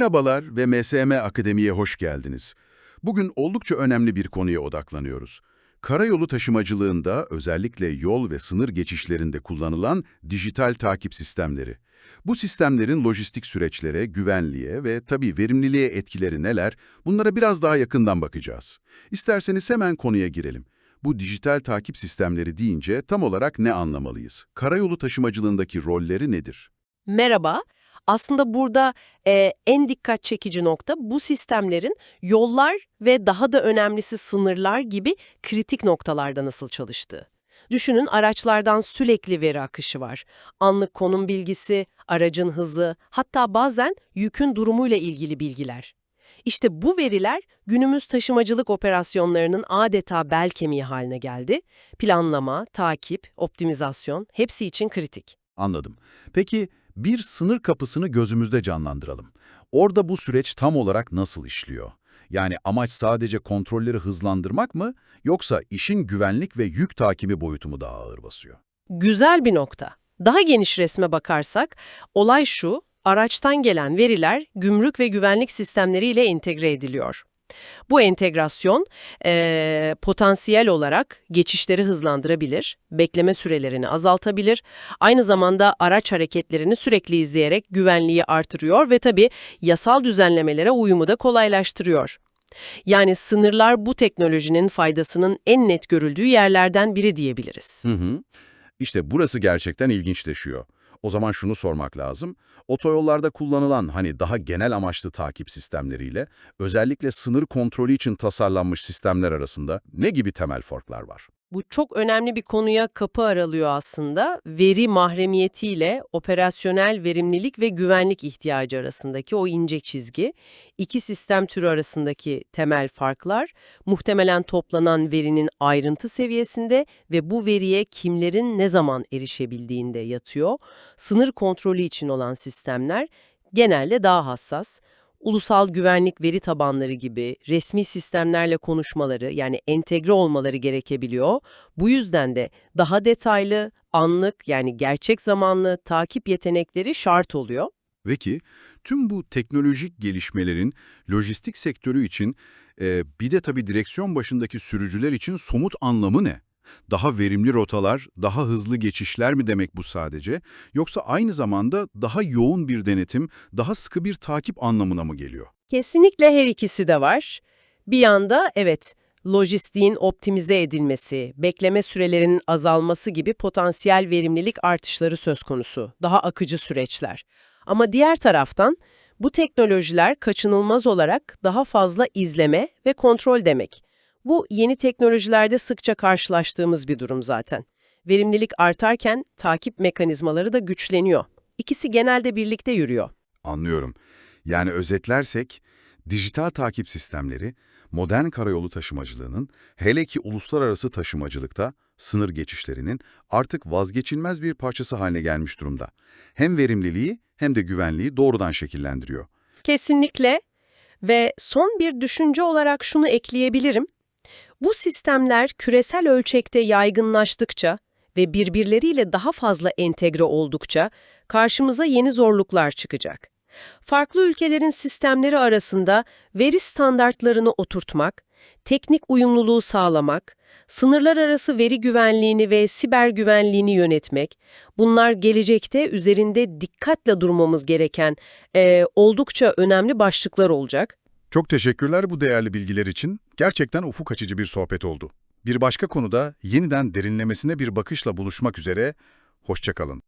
Merhabalar ve MSM Akademi'ye hoş geldiniz. Bugün oldukça önemli bir konuya odaklanıyoruz. Karayolu taşımacılığında özellikle yol ve sınır geçişlerinde kullanılan dijital takip sistemleri. Bu sistemlerin lojistik süreçlere, güvenliğe ve tabii verimliliğe etkileri neler? Bunlara biraz daha yakından bakacağız. İsterseniz hemen konuya girelim. Bu dijital takip sistemleri deyince tam olarak ne anlamalıyız? Karayolu taşımacılığındaki rolleri nedir? Merhaba. Aslında burada e, en dikkat çekici nokta bu sistemlerin yollar ve daha da önemlisi sınırlar gibi kritik noktalarda nasıl çalıştığı. Düşünün araçlardan sürekli veri akışı var. Anlık konum bilgisi, aracın hızı, hatta bazen yükün durumuyla ilgili bilgiler. İşte bu veriler günümüz taşımacılık operasyonlarının adeta bel kemiği haline geldi. Planlama, takip, optimizasyon hepsi için kritik. Anladım. Peki bir sınır kapısını gözümüzde canlandıralım. Orada bu süreç tam olarak nasıl işliyor? Yani amaç sadece kontrolleri hızlandırmak mı yoksa işin güvenlik ve yük takibi boyutu mu daha ağır basıyor? Güzel bir nokta. Daha geniş resme bakarsak, olay şu, araçtan gelen veriler gümrük ve güvenlik sistemleriyle entegre ediliyor. Bu entegrasyon eee, potansiyel olarak geçişleri hızlandırabilir, bekleme sürelerini azaltabilir, aynı zamanda araç hareketlerini sürekli izleyerek güvenliği artırıyor ve tabii yasal düzenlemelere uyumu da kolaylaştırıyor. Yani sınırlar bu teknolojinin faydasının en net görüldüğü yerlerden biri diyebiliriz. Hı hı. İşte burası gerçekten ilginçleşiyor. O zaman şunu sormak lazım. Otoyollarda kullanılan hani daha genel amaçlı takip sistemleriyle özellikle sınır kontrolü için tasarlanmış sistemler arasında ne gibi temel farklar var? Bu çok önemli bir konuya kapı aralıyor aslında. Veri mahremiyetiyle operasyonel verimlilik ve güvenlik ihtiyacı arasındaki o ince çizgi, iki sistem türü arasındaki temel farklar, muhtemelen toplanan verinin ayrıntı seviyesinde ve bu veriye kimlerin ne zaman erişebildiğinde yatıyor. Sınır kontrolü için olan sistemler genelde daha hassas, ulusal güvenlik veri tabanları gibi resmi sistemlerle konuşmaları yani entegre olmaları gerekebiliyor. Bu yüzden de daha detaylı, anlık yani gerçek zamanlı takip yetenekleri şart oluyor. Ve ki tüm bu teknolojik gelişmelerin lojistik sektörü için e, bir de tabii direksiyon başındaki sürücüler için somut anlamı ne? Daha verimli rotalar, daha hızlı geçişler mi demek bu sadece? Yoksa aynı zamanda daha yoğun bir denetim, daha sıkı bir takip anlamına mı geliyor? Kesinlikle her ikisi de var. Bir yanda evet, lojistiğin optimize edilmesi, bekleme sürelerinin azalması gibi potansiyel verimlilik artışları söz konusu. Daha akıcı süreçler. Ama diğer taraftan bu teknolojiler kaçınılmaz olarak daha fazla izleme ve kontrol demek. Bu yeni teknolojilerde sıkça karşılaştığımız bir durum zaten. Verimlilik artarken takip mekanizmaları da güçleniyor. İkisi genelde birlikte yürüyor. Anlıyorum. Yani özetlersek, dijital takip sistemleri, modern karayolu taşımacılığının, hele ki uluslararası taşımacılıkta sınır geçişlerinin artık vazgeçilmez bir parçası haline gelmiş durumda. Hem verimliliği hem de güvenliği doğrudan şekillendiriyor. Kesinlikle ve son bir düşünce olarak şunu ekleyebilirim. Bu sistemler küresel ölçekte yaygınlaştıkça ve birbirleriyle daha fazla entegre oldukça karşımıza yeni zorluklar çıkacak. Farklı ülkelerin sistemleri arasında veri standartlarını oturtmak, teknik uyumluluğu sağlamak, sınırlar arası veri güvenliğini ve siber güvenliğini yönetmek, bunlar gelecekte üzerinde dikkatle durmamız gereken eee, oldukça önemli başlıklar olacak. Çok teşekkürler bu değerli bilgiler için. Gerçekten ufuk açıcı bir sohbet oldu. Bir başka konuda yeniden derinlemesine bir bakışla buluşmak üzere, hoşçakalın.